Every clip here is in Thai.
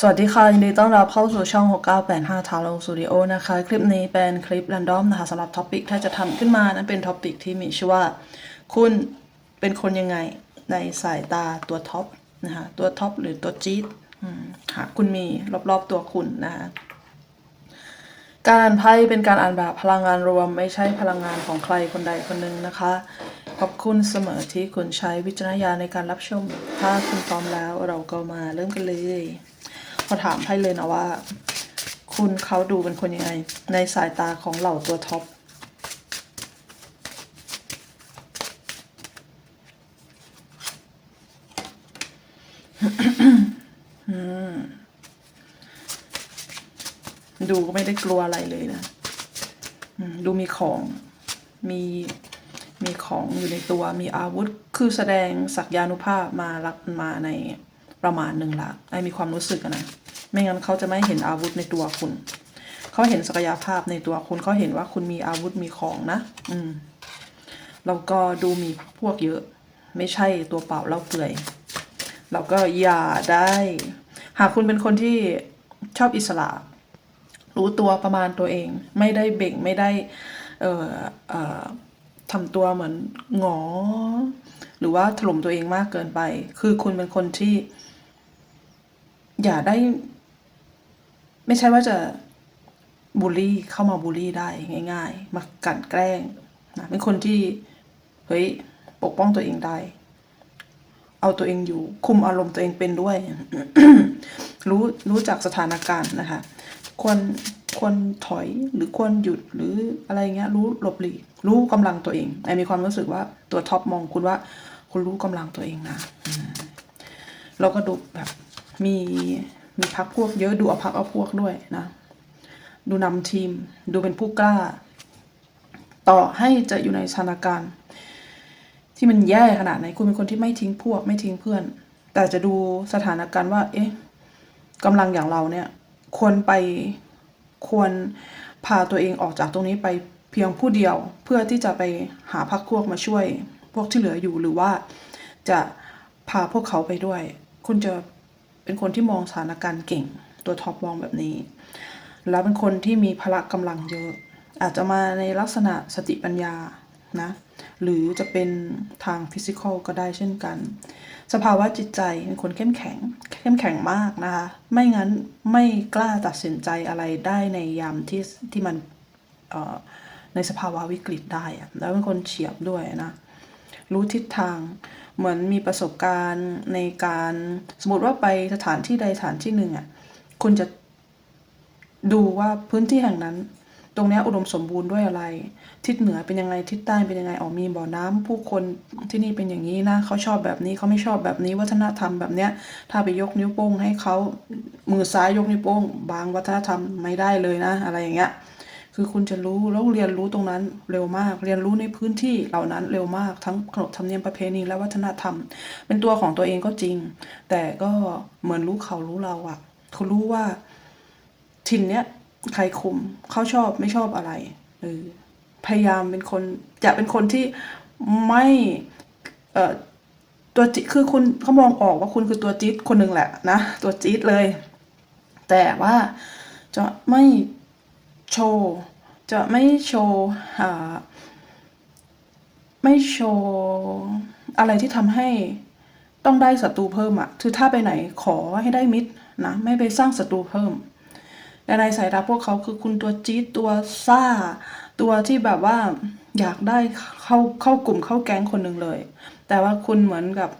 สวัสดีค่ะ ยินดีต้อนรับเข้าสู่ช่อง 6985 t a l o Studio นะคะ คลิปนี้เป็นคลิป r รนดอมนะคะสำหรับท็อปิกถ้าจะทำขึ้นมานั้นเป็นท็อปิกที่มีชื่อว่า คุณเป็นคนยังไงในสายตาตัวท็อปนะคะตัวท็อปหรือตัวจี๊ดหากคุณมีรอบๆตัวคุณนะคะการอ่านไพ่เป็นการอ่านแบบพลังงานรวม ไม่ใช่พลังงานของใครคนใดคนหนึ่งนะคะ ขอบคุณเสมอที่คุณใช้วิจารณญาณในการรับชม ถ้าคุณพร้อมแล้วเราก็มาเริ่มกันเลย ขอถามไพ่เลยนะว่า คุณเขาดูเป็นคนยังไง ในสายตาของเหล่าตัวท็อปดูก็ไม่ได้กลัวอะไรเลยนะดูมีของมีมีของอยู่ในตัวมีอาวุธ คือแสดงศักยานุภาพมารับมาใน ประมาณหนึ่งละไอมีความรู้สึกนะ ไม่งั้นเขาจะไม่เห็นอาวุธในตัวคุณ เขาเห็นศักยภาพในตัวคุณเขาเห็นว่าคุณมีอาวุธมีของนะ อืมแล้วก็ดูมีพวกเยอะ ไม่ใช่ตัวเปล่าเล่าเปลือยแล้วก็อย่าได้ หากคุณเป็นคนที่ชอบอิสระ รู้ตัวประมาณตัวเอง ไม่ได้เบ่งไม่ได้ เอ่อเอ่อทำตัวเหมือนหงอ หรือว่าถล่มตัวเองมากเกินไป คือคุณเป็นคนที่ อย่าได้ ไม่ใช่ว่าจะบูลลี่เข้ามาบูลลี่ได้ง่าย ๆ มากันแกล้งนะเป็นคนที่เฮ้ยปกป้องตัวเองได้ เอาตัวเองอยู่ คุมอารมณ์ตัวเองเป็นด้วย รู้รู้จักสถานการณ์นะคะ ควรควรถอยหรือควรหยุดหรืออะไรเงี้ย รู้หลบหลีกรู้กำลังตัวเองไอมีความรู้สึกว่าตัวท็อปมองคุณว่า คุณรู้กำลังตัวเองนะแล้วก็ดูแบบ มีมีพักพวกเยอะดูเอาพักเอาพวกด้วยนะ ดูนำทีมดูเป็นผู้กล้า ต่อให้จะอยู่ในสถานการณ์ ที่มันแย่ขนาดไหนคุณเป็นคนที่ไม่ทิ้งพวกไม่ทิ้งเพื่อน แต่จะดูสถานการณ์ว่า เอ๊ะกำลังอย่างเราเนี่ย ควรไปควรพาตัวเองออกจากตรงนี้ไปเพียงผู้เดียวเพื่อที่จะไปหาพักพวกมาช่วย พวกที่เหลืออยู่หรือว่าจะพาพวกเขาไปด้วย คุณจะ เป็นคนที่มองสถานการณ์เก่ง ตัวท็อปมองแบบนี้ แล้วเป็นคนที่มีพละกำลังเยอะ อาจจะมาในลักษณะสติปัญญานะหรือจะเป็นทางฟิสิกอลก็ได้เช่นกัน สภาวะจิตใจเป็นคนเข้มแข็งเข้มแข็งมากนะคะ ไม่งั้นไม่กล้าตัดสินใจอะไรได้ในยามที่ที่มันในสภาวะวิกฤตได้แล้วเป็นคนเฉียบด้วยนะ รู้ทิศทาง เหมือนมีประสบการณ์ในการสมมติว่าไปสถานที่ใดสถานที่หนึ่งอะคุณจะดูว่าพื้นที่แห่งนั้น ตรงนี้อุดมสมบูรณ์ด้วยอะไร ทิศเหนือเป็นยังไงทิศใต้เป็นยังไงออกมีบ่อน้ำผู้คนที่นี่เป็นอย่างนี้นะเขาชอบแบบนี้เขาไม่ชอบแบบนี้วัฒนธรรมแบบเนี้ย ถ้าไปยกนิ้วโป้งให้เขามือซ้ายยกนิ้วโป้ง บางวัฒนธรรมไม่ได้เลยนะ อะไรอย่างเงี้ย คือคุณจะรู้แล้วเรียนรู้ตรงนั้นเร็วมาก เรียนรู้ในพื้นที่เหล่านั้นเร็วมากทั้งขนบธรรมเนียมประเพณีและวัฒนธรรม เป็นตัวของตัวเองก็จริง แต่ก็เหมือนรู้เขารู้เราอะเขารู้ว่าถิ่นเนี้ยใครคุมเขาชอบไม่ชอบอะไรเออพยายามเป็นคนจะเป็นคนที่ไม่เอ่อตัวจิคือคุณเขามองออกว่าคุณคือตัวจี๊ดคนหนึ่งแหละนะ ตัวจี๊ดเลย แต่ว่าจะไม่ โชว์จะไม่โชว์ไม่โชว์อะไรที่ทำให้ต้องได้ศัตรูเพิ่มอะคือถ้าไปไหนขอให้ได้มิตรนะ ไม่ไปสร้างศัตรูเพิ่ม แต่ในสายตาพวกเขาคือคุณตัวจี๊ดตัวซ่า ตัวที่แบบว่าอยากได้เข้าเข้ากลุ่มเข้าแก๊งคนหนึ่งเลย แต่ว่าคุณเหมือนกับ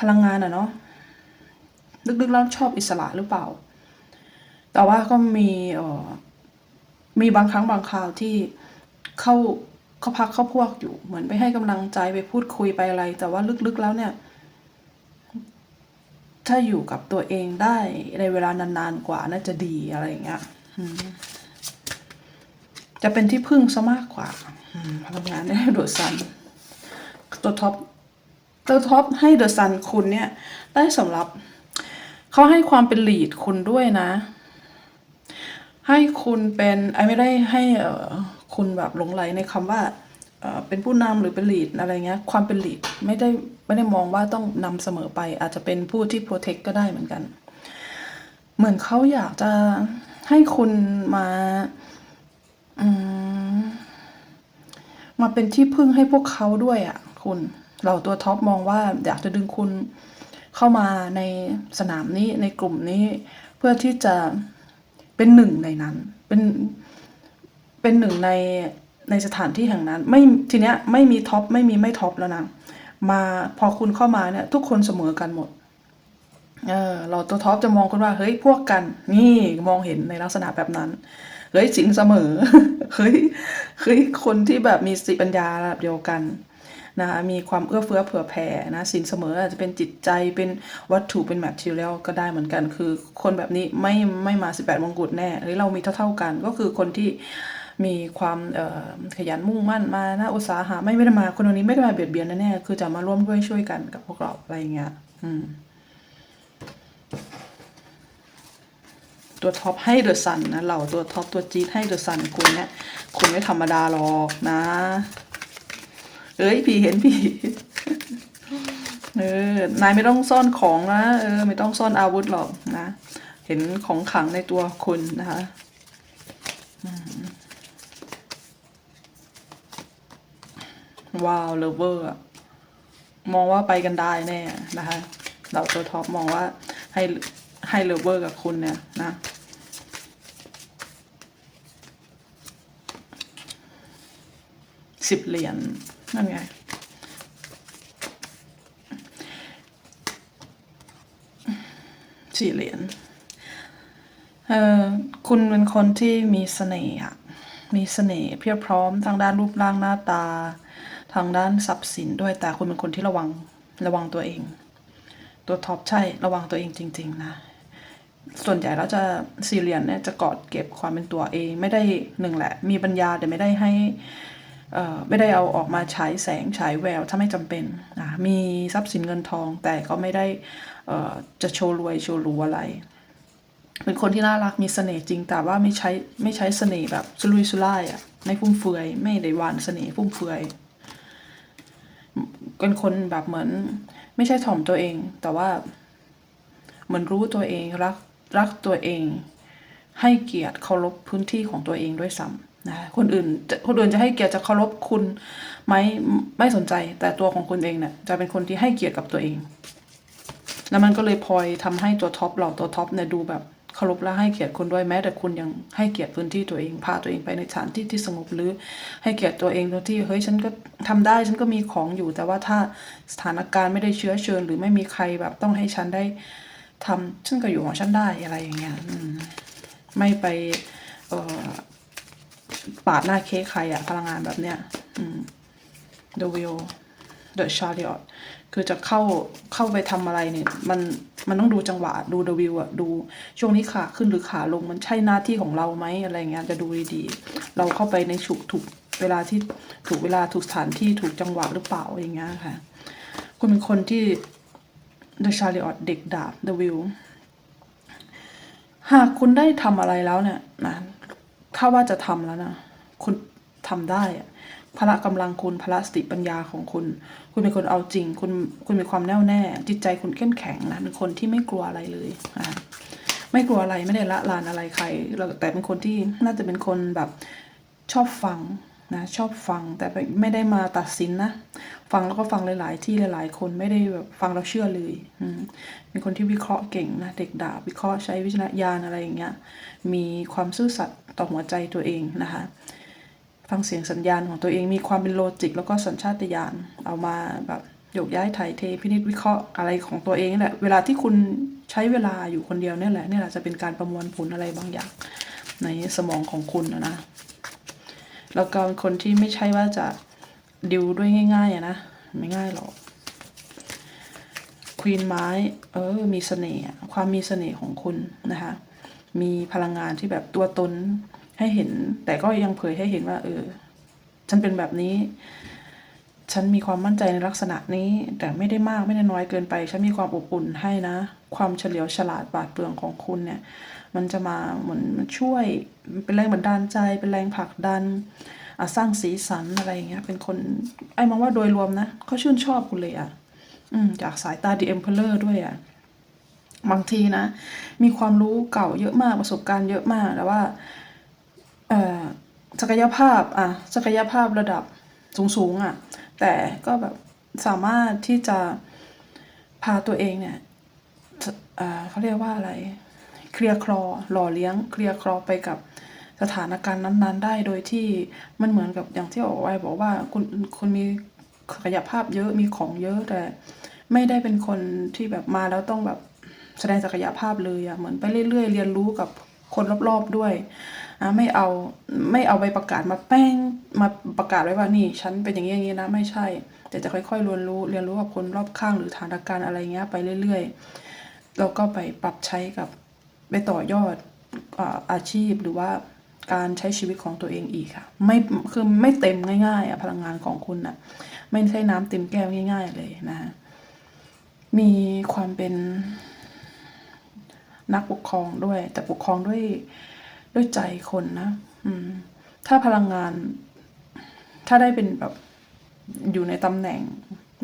พลังงานอะเนาะลึกๆแล้วชอบอิสระหรือเปล่า แต่ว่าก็มีเออ มีบางครั้งบางคราวที่เข้าเขาพักเข้าพวกอยู่เหมือนไปให้กำลังใจไปพูดคุยไปอะไร แต่ว่าลึกๆแล้วเนี่ย ถ้าอยู่กับตัวเองได้ในเวลานานๆกว่าน่าจะดีอะไรอย่างเงี้ยจะเป็นที่พึ่งซะมากกว่าพลังงานได้โดดซันตัวท็อปตัวท็อปให้เดอะซันคุณเนี่ย ได้สำหรับเขาให้ความเป็นลีดคุณด้วยนะ ให้คุณเป็นไอไม่ได้ให้คุณแบบหลงไหลในคำว่าเป็นผู้นำหรือเป็นลีดอะไรเงี้ยความเป็นลีดไม่ได้ไม่ได้มองว่าต้องนำเสมอไป อาจจะเป็นผู้ที่โปรเทคก็ได้เหมือนกัน เหมือนเขาอยากจะให้คุณมาอืมมาเป็นที่พึ่งให้พวกเขาด้วยอะ่ะ คุณเราตัวท็อปมองว่าอยากจะดึงคุณเข้ามาในสนามนี้ในกลุ่มนี้ เพื่อที่จะ เป็นหนึ่งในนั้น เป็นเป็นหนึ่งในในสถานที่แห่งนั้น ไม่ทีเนี้ยไม่มีท็อปไม่มีไม่ท็อปแล้วนะมาพอคุณเข้ามาเนี่ยทุกคนเสมอกันหมดเออเราตัวท็อปจะมองคุณว่าเฮ้ยพวกกัน นี่มองเห็นในลักษณะแบบนั้นเฮ้ยสินเสมอเฮ้ยเฮ้ยคนที่แบบมีสติปัญญาระดับเดียวกัน นะคะมีความเอื้อเฟื้อเผื่อแผ่นะสินเสมออาจจะเป็นจิตใจเป็นวัตถุเป็นแมทเทียลก็ได้เหมือนกัน คือคนแบบนี้ไม่ไม่มา 18 มงกุฎแน่เฮ้ยเรามีเท่าๆกัน ก็คือคนที่มีความขยันมุ่งมั่นมานะอุตสาหะไม่ไม่ได้มาคนคนนี้ไม่ได้มาเบียดเบียนแน่ๆคือจะมาร่วมด้วยช่วยกันกับพวกเราอะไรเงี้ยอืมตัวท็อปให้เดอะซันนะเราตัวท็อปตัวจี๊ดให้เดอะซันคุณเนี่ยคุณไม่ธรรมดาหรอกนะ เอ้ยพี่เห็นพี่เออนายไม่ต้องซ่อนของนะเออ ไม่ต้องซ่อนอาวุธหรอกนะ เห็นของขังในตัวคุณนะคะว้าวเลเวอร์มองว่าไปกันได้แน่นะคะเราตัวท็อปมองว่าให้ให้เลเวอร์กับคุณเนี่ยนะสิบเหรียญ นั่นไงสี่เหรียญเออคุณเป็นคนที่มีเสน่ห์อะมีเสน่ห์เพียบพร้อมทางด้านรูปร่างหน้าตา ทางด้านทรัพย์สินด้วยแต่คุณเป็นคนที่ระวังระวังตัวเอง ตัวท็อปใช่ระวังตัวเองจริง ๆ นะส่วนใหญ่แล้วจะซีเรียนเนี่ยจะกอดเก็บความเป็นตัวเอง ไม่ได้หนึ่งแหละ มีปัญญาแต่ไม่ได้ให้ ไม่ได้เอาออกมาฉายแสงฉายแววถ้าไม่จำเป็นนะมีทรัพย์สินเงินทองแต่ก็ไม่ได้จะโชว์รวยโชว์รู้อะไร เป็นคนที่น่ารักมีเสน่ห์จริงแต่ว่าไม่ใช้ไม่ใช้เสน่ห์แบบสุรุ่ยสุร่ายอะไม่ฟุ่มเฟือยไม่ได้หวานเสน่ห์ฟุ่มเฟือยเป็นคนแบบเหมือน ไม่ใช่ถ่อมตัวเอง แต่ว่าเหมือนรู้ตัวเองรักรักตัวเอง ให้เกียรติเคารพพื้นที่ของตัวเองด้วยซ้ำ นะคนอื่นคนอื่นจะให้เกียรติจะเคารพคุณไหมไม่สนใจ แต่ตัวของคุณเองเนี่ยจะเป็นคนที่ให้เกียรติกับตัวเอง แล้วมันก็เลยพลอยทำให้ตัวท็อปเราตัวท็อปเนี่ยดูแบบเคารพและให้เกียรติคุณด้วยแม้ แต่คุณยังให้เกียรติพื้นที่ตัวเองพาตัวเองไปในสถานที่ที่สงบหรือให้เกียรติตัวเองตรงที่เฮ้ยฉันก็ทำได้ฉันก็มีของอยู่ แต่ว่าถ้าสถานการณ์ไม่ได้เชื้อเชิญ หรือไม่มีใครแบบต้องให้ฉันได้ทำฉันก็อยู่ของฉันได้อะไรอย่างเงี้ยไม่ไปเอ่อ ปาดหน้าเค้กใครอะพลังงานแบบเนี้ยอืม The Will The Chariot คือจะเข้าเข้าไปทำอะไรเนี่ย มันมันต้องดูจังหวะ ดู The Will อะดูช่วงนี้ขาขึ้นหรือขาลงมันใช่หน้าที่ของเราไหมอะไรเงี้ยจะดูดีๆ เราเข้าไปในฉุกถูกเวลาที่ถูกเวลาถูกสถานที่ถูกจังหวะหรือเปล่าอย่างเงี้ยค่ะ คุณเป็นคนที่ The Chariot เด็กดาบ The Will หากคุณได้ทำอะไรแล้วเนี่ยนะ ถ้าว่าจะทำแล้วนะ คุณทำได้อะพละกำลังคุณพละสติปัญญาของคุณ คุณเป็นคนเอาจริง คุณคุณมีความแน่วแน่ จิตใจคุณเข้มแข็งนะเป็นคนที่ไม่กลัวอะไรเลยอ่าไม่กลัวอะไรไม่ได้ละลานอะไรใครเราแต่เป็นคนที่น่าจะเป็นคนแบบชอบฟัง นะชอบฟังแต่ไม่ได้มาตัดสินนะ ฟังแล้วก็ฟังหลายๆ ที่หลาย ๆ คนไม่ได้แบบฟังแล้วเชื่อเลยเป็นคนที่วิเคราะห์เก่งนะเด็กดาบวิเคราะห์ใช้วิจารณญาณอะไรอย่างเงี้ยมีความซื่อสัตย์ต่อหัวใจตัวเองนะคะฟังเสียงสัญญาณของตัวเองมีความเป็นโลจิก แล้วก็สัญชาตญาณเอามาแบบโยกย้ายถ่ายเทพินิจวิเคราะห์อะไรของตัวเองแหละเวลาที่คุณใช้เวลาอยู่คนเดียวเนี่ยแหละเนี่ยแหละจะเป็นการประมวลผลอะไรบางอย่างในสมองของคุณนะ แล้วก็เป็นคนที่ไม่ใช่ว่าจะดิวด้วยง่ายๆอะนะไม่ง่ายหรอกควีนไม้เออมีเสน่ห์ความมีเสน่ห์ของคุณนะคะ มีพลังงานที่แบบตัวตนให้เห็น แต่ก็ยังเผยให้เห็นว่า เออ ฉันเป็นแบบนี้ ฉันมีความมั่นใจในลักษณะนี้ แต่ไม่ได้มากไม่ได้น้อยเกินไป ฉันมีความอบอุ่นให้นะ ความเฉลียวฉลาดปราดเปรื่องของคุณเนี่ย มันจะมาเหมือนช่วย เป็นแรงบันดาลใจ เป็นแรงผลักดันสร้างสีสันอะไรอย่างเงี้ย เป็นคน ไอ้มองว่าโดยรวมนะเขาชื่นชอบคุณเลยอะอืมจากสายตาดีเอ็มเพลเลอร์ด้วยอะบางทีนะ มีความรู้เก่าเยอะมากประสบการณ์เยอะมากแต่ว่าเออศักยภาพอะศักยภาพระดับสูงๆอะ แต่ก็แบบสามารถที่จะพาตัวเองเนี่ยเขาเรียกว่าอะไร เคลียร์คลอหล่อเลี้ยง เคลียร์คลอไปกับสถานการณ์นั้นๆ ได้โดยที่มันเหมือนกับอย่างที่บอกไว้บอกว่าคุณคุณมีศักยภาพเยอะมีของเยอะแต่ไม่ได้เป็นคนที่แบบมาแล้วต้องแบบแสดงศักยภาพเลยอะเหมือนไปเรื่อยๆ เรียนรู้กับคนรอบๆด้วย อะไม่เอาไม่เอาใบประกาศมาแป้งมาประกาศไว้ว่านี่ ฉันเป็นอย่างนี้อย่างนี้นะไม่ใช่ แต่จะค่อยๆเรียนรู้เรียนรู้กับคนรอบข้างหรือสถานการณ์อะไรเงี้ยไปเรื่อยๆแล้วก็ไปปรับใช้กับไปต่อยอดอาชีพหรือว่าการใช้ชีวิตของตัวเองอีกค่ะ ไม่คือไม่เต็มง่ายๆอะพลังงานของคุณอะไม่ใช่น้ำเต็มแก้วง่าย ๆ เลยนะ มีความเป็นนักปกครองด้วย แต่ปกครองด้วย ด้วยใจคนนะ อืม ถ้าพลังงาน ถ้าได้เป็นแบบอยู่ในตำแหน่ง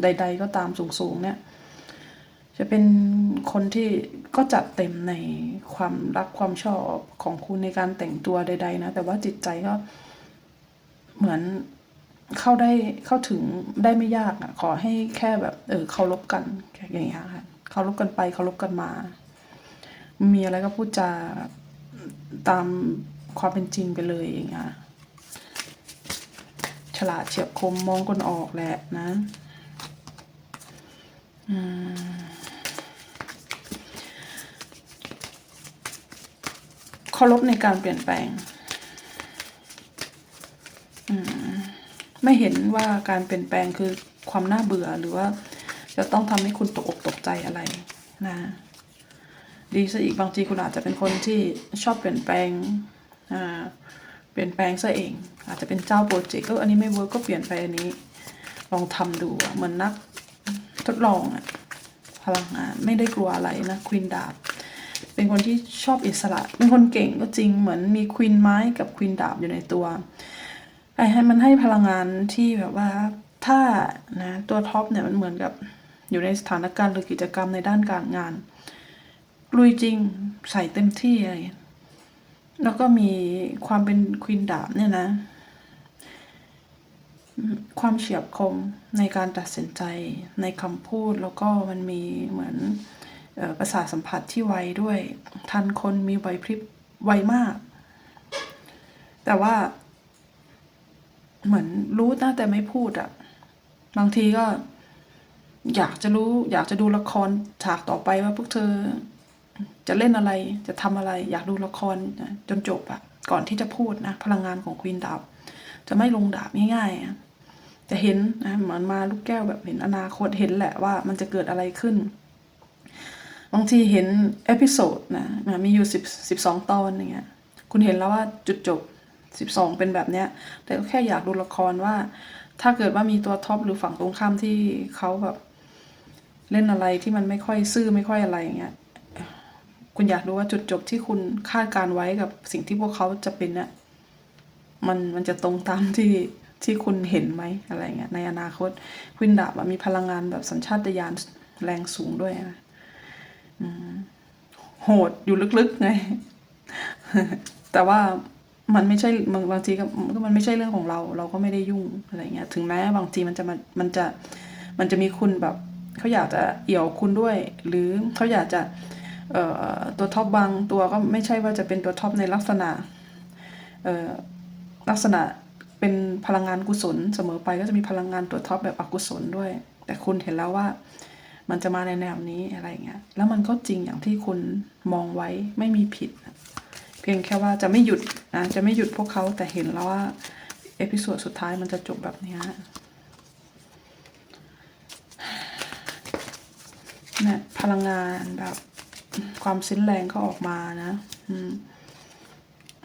ใด ๆ ก็ตามสูงๆเนี่ย จะเป็นคนที่ก็จัดเต็มในความรักความชอบของคุณในการแต่งตัวใด ๆ นะ แต่ว่าจิตใจก็เหมือนเข้าได้เข้าถึงได้ไม่ยากอะ ขอให้แค่แบบ เออเคารพกันอย่างเงี้ยค่ะเคารพกันไปเคารพกันมา มีอะไรก็พูดจา ตามความเป็นจริงไปเลยอย่างเงี้ยฉลาดเฉียบคมมองคนออกแหละนะเคารพในการเปลี่ยนแปลงมไม่เห็นว่าการเปลี่ยนแปลงคือความน่าเบื่อหรือว่าจะต้องทำให้คุณตกอกตกใจอะไรนะ ดีซะอีกบางทีคุณอาจจะเป็นคนที่ชอบเปลี่ยนแปลงอ่าเปลี่ยนแปลงซะเอง อาจจะเป็นเจ้าโปรเจกต์เอออันนี้ไม่เวิร์กก็เปลี่ยนไปอันนี้ ลองทำดูเหมือนนักทดลองอะพลังงานไม่ได้กลัวอะไรนะควินดาบเป็นคนที่ชอบอิสระ เป็นคนเก่งก็จริงเหมือนมีควินไม้กับควินดาบอยู่ในตัวไอ้ให้มันให้พลังงานที่แบบว่าถ้านะตัวท็อปเนี่ยมันเหมือนกับอยู่ในสถานการณ์หรือกิจกรรมในด้านการงาน ลุยจริงใส่เต็มที่อะไรอย่างเงี้ยแล้วก็มีความเป็นควินดาบเนี่ยนะ ความเฉียบคมในการตัดสินใจในคำพูดแล้วก็มันมีเหมือนออประสาทสัมผัสที่ไวด้วย ทันคนมีไหวพริบไวมาก แต่ว่า เหมือนรู้นะแต่ไม่พูดอะบางทีก็ อยากจะรู้ อยากจะดูละครฉากต่อไปว่าพวกเธอ จะเล่นอะไรจะทำอะไร อยากดูละครจนจบอะก่อนที่จะพูดนะ พลังงานของควีนดาบจะไม่ลงดาบง่ายๆจะเห็นนะเหมือนมาลูกแก้วแบบเห็นอนาคตเห็นแหละว่ามันจะเกิดอะไรขึ้น บางทีเห็นเอพิโซดนะนะมีอยู่สิบสิบสองตอนอย่างเงี้ยคุณเห็นแล้วว่าจุดจบสิบสองเป็นแบบเนี้ย แต่ก็แค่อยากดูละครว่า ถ้าเกิดว่ามีตัวท็อปหรือฝั่งตรงข้ามที่เขาแบบเล่นอะไรที่มันไม่ค่อยซื่อไม่ค่อยอะไรอย่างเงี้ย คุณอยากรู้ว่าจุดจบที่คุณคาดการไว้กับสิ่งที่พวกเขาจะเป็นเนี่ยมันมันจะตรงตามที่ที่คุณเห็นไหมอะไรเงี้ยในอนาคตควินดาบมีพลังงานแบบสัญชาตญาณแรงสูงด้วยนะอืมโหดอยู่ลึกๆไง แต่ว่ามันไม่ใช่บางบางทีก็มันไม่ใช่เรื่องของเรา เราก็ไม่ได้ยุ่งอะไรเงี้ย ถึงแม้บางทีมันจะมันมันจะมันจะมีคุณแบบเขาอยากจะเอี่ยวคุณด้วย หรือเขาอยากจะ ตัวท็อปบางตัวก็ไม่ใช่ว่าจะเป็นตัวท็อปในลักษณะลักษณะเป็นพลังงานกุศลเสมอไปก็จะมีพลังงานตัวท็อปแบบอกุศลด้วย แต่คุณเห็นแล้วว่ามันจะมาในแนวนี้อะไรเงี้ยแล้วมันก็จริงอย่างที่คุณมองไว้ไม่มีผิด เพียงแค่ว่าจะไม่หยุดนะจะไม่หยุดพวกเขาแต่เห็นแล้วว่าเอพิโซดสุดท้ายมันจะจบแบบนี้เนี่ยพลังงานแบบ ความสิ้นแรงเขาออกมานะ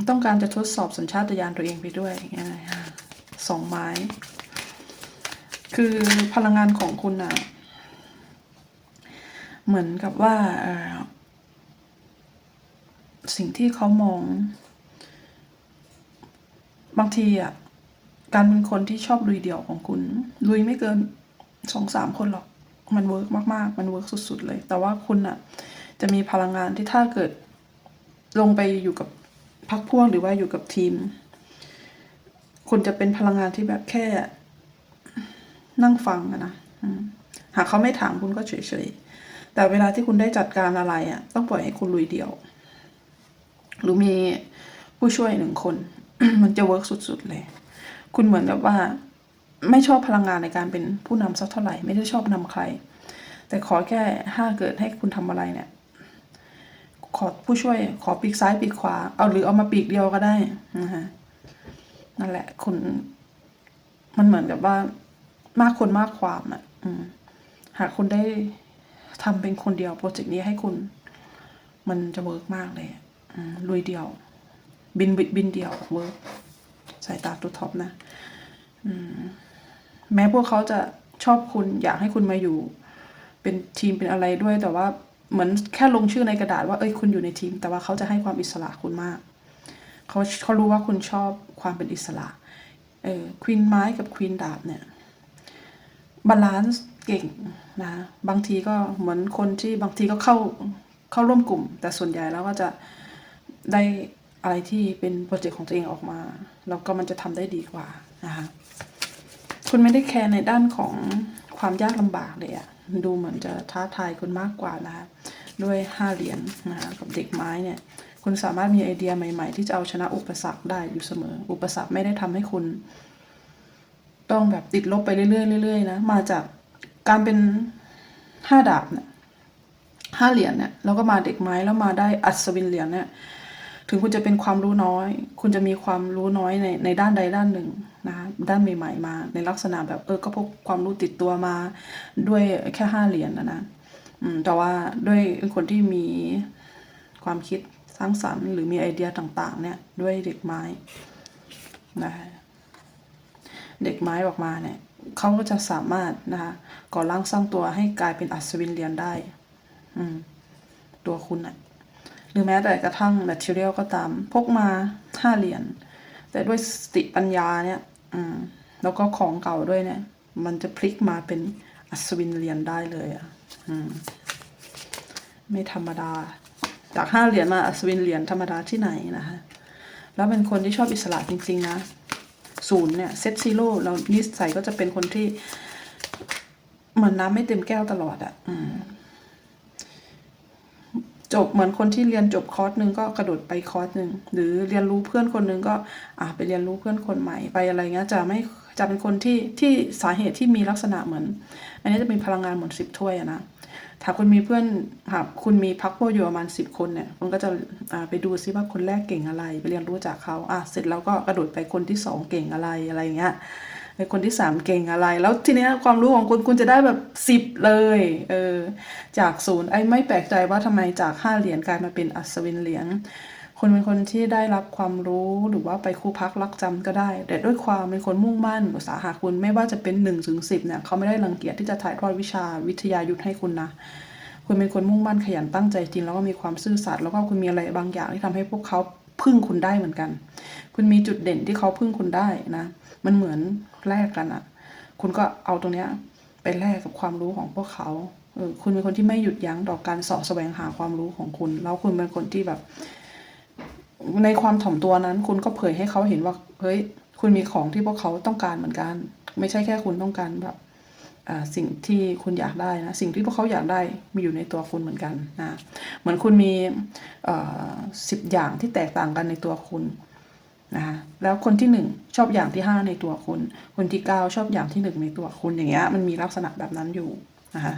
ต้องการจะทดสอบสัญชาตญาณตัวเองไปด้วยอย่างเงี้ยสองไม้ คือพลังงานของคุณอะเหมือนกับว่าสิ่งที่เขามอง บางทีอะการเป็นคนที่ชอบลุยเดี่ยวของคุณ ลุยไม่เกินสองสามคนหรอก มันเวิร์กมากๆ มันเวิร์กสุด ๆ เลย แต่ว่าคุณอะ จะมีพลังงานที่ถ้าเกิดลงไปอยู่กับพักพวกหรือว่าอยู่กับทีม คุณจะเป็นพลังงานที่แบบแค่ นั่งฟังนะหากเขาไม่ถามคุณก็เฉยๆ แต่เวลาที่คุณได้จัดการอะไรอะต้องปล่อยให้คุณลุยเดียว หรือมีผู้ช่วยหนึ่งคน มันจะเวิร์กสุดๆเลย คุณเหมือนกับว่า ไม่ชอบพลังงานในการเป็นผู้นำสักเท่าไหร่ ไม่ได้ชอบนำใคร แต่ขอแค่ถ้าเกิดให้คุณทำอะไรเนี่ย ขอผู้ช่วย ขอปีกซ้ายปีกขวา เอาหรือเอามาปีกเดียวก็ได้นะฮะนั่นแหละ คุณ มันเหมือนกับว่ามากคนมากความอะอืมหากคุณได้ทำเป็นคนเดียวโปรเจกต์นี้ให้คุณ มันจะเวิร์กมากเลยลุยเดียว บินบินบินเดียวเวิร์กสายตาตัวท็อปนะมแม้พวกเขาจะชอบคุณอยากให้คุณมาอยู่ เป็นทีมเป็นอะไรด้วยแต่ว่า เหมือนแค่ลงชื่อในกระดาษว่าเอ้ยคุณอยู่ในทีม แต่ว่าเขาจะให้ความอิสระคุณมากเขาเขารู้ว่าคุณชอบความเป็นอิสระเออควีนไม้กับควีนดาบเนี่ยบาลานซ์เก่งนะบางทีก็เหมือนคนที่บางทีก็เข้าเข้าร่วมกลุ่ม แต่ส่วนใหญ่แล้วก็จะได้อะไรที่เป็นโปรเจกต์ของตัวเองออกมา แล้วก็มันจะทำได้ดีกว่านะคะคุณไม่ได้แคร์ในด้านของ ความยากลำบากเลยอะดูเหมือนจะท้าทายคุณมากกว่านะคะด้วยห้าเหรียญนะคะกับเด็กไม้เนี่ย คุณสามารถมีไอเดียใหม่ ๆ ที่จะเอาชนะอุปสรรคได้อยู่เสมอ อุปสรรคไม่ได้ทำให้คุณ ต้องแบบติดลบไปเรื่อยๆเรื่อยๆนะมาจากการเป็นห้าดาบเนี่ยห้าเหรียญเนี่ยแล้วก็มาเด็กไม้แล้วมาได้อัศวินเหรียญเนี่ย ถึงคุณจะเป็นความรู้น้อย คุณจะมีความรู้น้อยในในด้านใดด้านหนึ่งนะด้านใหม่ๆมา ในลักษณะแบบเออก็พกความรู้ติดตัวมาด้วยแค่ห้าเหรียญนะนะอืมแต่ว่าด้วยคนที่มีความคิดสร้างสรรค์หรือมีไอเดียต่างๆ เนี่ยด้วยเด็กไม้นะคะเด็กไม้ออกมาเนี่ยเขาก็จะสามารถนะคะก่อร่างสร้างตัวให้กลายเป็นอัศวินเรียนได้ อืม ตัวคุณน่ะ หรือแม้แต่กระทั่ง material ก็ตาม พกมาห้าเหรียญแต่ด้วยสติปัญญาเนี่ย อืม แล้วก็ของเก่าด้วยเนี่ย มันจะพลิกมาเป็นอัศวินเหรียนได้เลยอะ อืม ไม่ธรรมดา จากห้าเหรียญมาอัศวินเหรียญธรรมดาที่ไหนนะคะ แล้วเป็นคนที่ชอบอิสระจริงๆนะศูนย์เนี่ยเซตซีโร่แล้วนิสัยก็จะเป็นคนที่เหมือนน้ำไม่เต็มแก้วตลอดอะ่ะอืม จบเหมือนคนที่เรียนจบคอร์สหนึ่งก็กระโดดไปคอร์สหนึ่งหรือเรียนรู้เพื่อนคนหนึ่งก็อ่าไปเรียนรู้เพื่อนคนใหม่ไปอะไรเงี้ยจะไม่จะเป็นคนที่ที่สาเหตุที่มีลักษณะเหมือน อันนี้จะเป็นพลังงานเหมือนสิบถ้วยนะถ้าคุณมีเพื่อนหากคุณมีพักพวกอยู่ประมาณสิบคนเนี่ยคุณก็จะไปดูซิว่าคนแรกเก่งอะไร ไปเรียนรู้จากเขาอะเสร็จแล้วก็กระโดดไปคนที่สองเก่งอะไรอะไรเงี้ย ไปคนที่สามเก่งอะไร แล้วทีเนี้ยความรู้ของคุณคุณจะได้แบบสิบเลยเออจากศูนย์ไอ้ไม่แปลกใจว่าทำไมจากห้าเหรียญกลายมาเป็นอัศวินเหรียญคุณเป็นคนที่ได้รับความรู้หรือว่าไปครูพักรักจำก็ได้ แต่ด้วยความเป็นคนมุ่งมั่นอุตสาหะคุณไม่ว่าจะเป็นหนึ่งถึงสิบเนี่ยเขาไม่ได้รังเกียจที่จะถ่ายทอดวิชาวิทยายุทธให้คุณนะคุณเป็นคนมุ่งมั่นขยันตั้งใจจริงแล้วก็มีความซื่อสัตย์แล้วก็คุณมีอะไรบางอย่างที่ทำให้พวกเขา พึ่งคุณได้เหมือนกัน คุณมีจุดเด่นที่เขาพึ่งคุณได้นะ มันเหมือนแลกกันอะคุณก็เอาตรงเนี้ยไปแลกกับความรู้ของพวกเขาเออคุณเป็นคนที่ไม่หยุดยั้งต่อการสาะแสวงหาความรู้ของคุณ แล้วคุณเป็นคนที่แบบ ในความถ่อมตัวนั้น คุณก็เผยให้เขาเห็นว่า เฮ้ย คุณมีของที่พวกเขาต้องการเหมือนกัน ไม่ใช่แค่คุณต้องการแบบ สิ่งที่คุณอยากได้นะสิ่งที่พวกเขาอยากได้มีอยู่ในตัวคุณเหมือนกันนะเหมือนคุณมีสิบอย่างที่แตกต่างกันในตัวคุณนะแล้วคนที่หนึ่งชอบอย่างที่ห้าในตัวคุณ คนที่เก้าชอบอย่างที่หนึ่งในตัวคุณอย่างเงี้ยมันมีลักษณะแบบนั้นอยู่นะคะ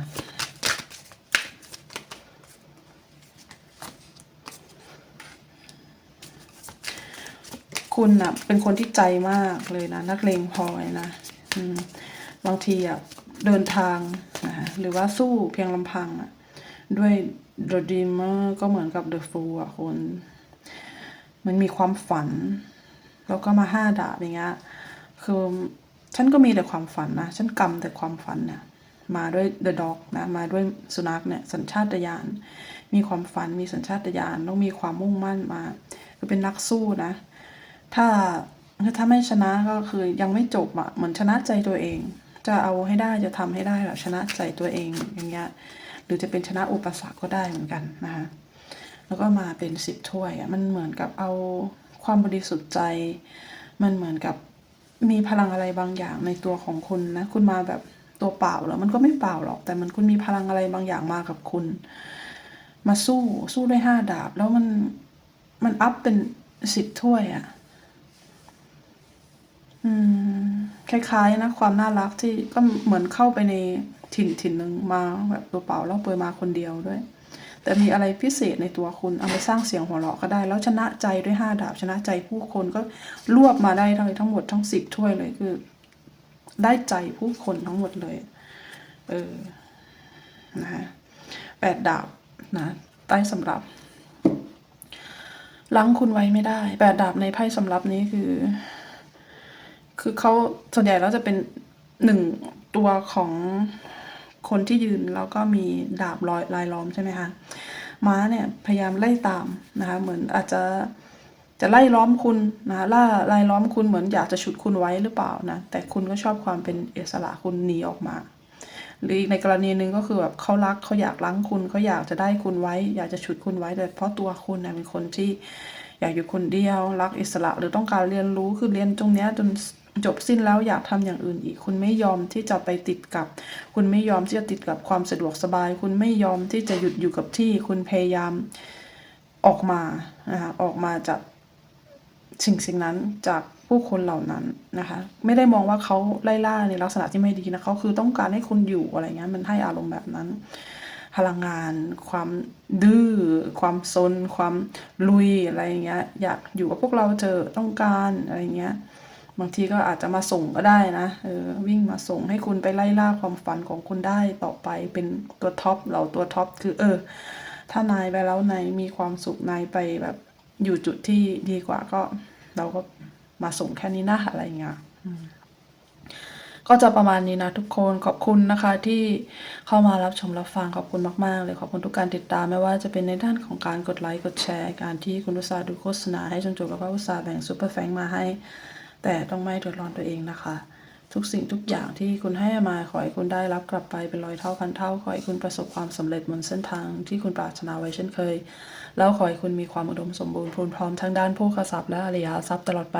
คุณนะเป็นคนที่ใจมากเลยนะ นักเลงพลอยนะบางทีอะ เดินทางนะหรือว่าสู้เพียงลำพังอะด้วย The Dreamer ก็เหมือนกับ The Fool อะคนมันมีความฝัน แล้วก็มาห้าดาบอย่างเงี้ยคือฉันก็มีแต่ความฝันนะ ฉันกำแต่ความฝันเนี่ยมาด้วย The Dog นะมาด้วยสุนัขเนี่ยสัญชาตญาณมีความฝันมีสัญชาตญาณต้องมีความมุ่งมั่นมาคือเป็นนักสู้นะ ถ้าถ้าไม่ชนะก็คือยังไม่จบอะเหมือนชนะใจตัวเอง จะเอาให้ได้จะทำให้ได้แบบชนะใจตัวเองอย่างเงี้ยหรือจะเป็นชนะอุปสรรคก็ได้เหมือนกันนะคะแล้วก็มาเป็นสิบถ้วยอะมันเหมือนกับเอาความบริสุทธิ์ใจ มันเหมือนกับมีพลังอะไรบางอย่างในตัวของคุณนะคุณมาแบบตัวเปล่าแล้วมันก็ไม่เปล่าหรอก แต่มันคุณมีพลังอะไรบางอย่างมากับคุณ มาสู้สู้ด้วยห้าดาบ แล้วมันมันอัพเป็นสิบถ้วยอะ อืม คล้ายๆนะ ความน่ารักที่ก็เหมือนเข้าไปในถิ่นถิ่นหนึ่งมาแบบตัวเปล่าแล้วเปิดมาคนเดียวด้วย แต่มีอะไรพิเศษในตัวคุณ เอาไปสร้างเสียงหัวเราะก็ได้ แล้วชนะใจด้วยห้าดาบชนะใจผู้คนก็รวบมาได้เลยทั้งหมดทั้งสิบถ้วยเลยคือ ได้ใจผู้คนทั้งหมดเลย เออนะฮะแปดดาบนะใต้สำรับล้างคุณไว้ไม่ได้แปดดาบในไพ่สำรับนี้คือ คือเขาส่วนใหญ่แล้วจะเป็นหนึ่งตัวของคนที่ยืนแล้วก็มีดาบลอยลายล้อมใช่ไหมคะม้าเนี่ยพยายามไล่ตามนะคะเหมือนอาจจะจะไล่ล้อมคุณนะล่าไล่ล้อมคุณเหมือนอยากจะฉุดคุณไว้หรือเปล่านะแต่คุณก็ชอบความเป็นอิสระคุณหนีออกมา หรือในกรณีหนึ่งก็คือแบบเขารักเขาอยากล้างคุณเขาอยากจะได้คุณไว้ อยากจะฉุดคุณไว้แต่เพราะตัวคุณนะเป็นคนที่ อยากอยู่คนเดียวรักอิสระหรือต้องการเรียนรู้คือเรียนตรงเนี้ยจนจบสิ้นแล้วอยากทำอย่างอื่นอีก คุณไม่ยอมที่จะไปติดกับ คุณไม่ยอมที่จะติดกับความสะดวกสบาย คุณไม่ยอมที่จะหยุดอยู่กับที่ คุณพยายามออกมานะคะออกมาจากสิ่งสิ่งนั้นจากผู้คนเหล่านั้นนะคะ ไม่ได้มองว่าเขาไล่ล่าในลักษณะที่ไม่ดีนะเขาคือต้องการให้คุณอยู่อะไรเงี้ยมันให้อารมณ์แบบนั้น พลังงาน ความดื้อ ความซน ความลุยอะไรเงี้ย อยากอยู่กับพวกเราเจอต้องการอะไรเงี้ย บางทีก็อาจจะมาส่งก็ได้นะเออวิ่งมาส่งให้คุณไปไล่ล่าความฝันของคุณได้ต่อไปเป็นตัวท็อปเราตัวท็อปคือ เออ ถ้านายไปแล้วนายมีความสุขนายไปแบบอยู่จุดที่ดีกว่าก็ เราก็มาส่งแค่นี้นะอะไรเงี้ย ก็จะประมาณนี้นะทุกคนขอบคุณนะคะที่เข้ามารับชมรับฟังขอบคุณมาก ๆ เลยขอบคุณทุกการติดตามไม่ว่าจะเป็นในด้านของการกดไลค์กดแชร์ การที่คุณอุตสาห์ดูโฆษณาให้จนจบแล้วก็อุตสาห์แบ่งซูเปอร์แฟงมาให้ แต่ต้องไม่เดือดร้อนตัวเองนะคะ ทุกสิ่งทุกอย่างที่คุณให้มาขอให้คุณได้รับกลับไปเป็นร้อยเท่าพันเท่าขอให้คุณประสบความสำเร็จบนเส้นทางที่คุณปรารถนาไว้เช่นเคย แล้วขอให้คุณมีความอุดมสมบูรณ์พรูนพร้อมทั้งด้านโภคทรัพย์และอริยทรัพย์ตลอดไป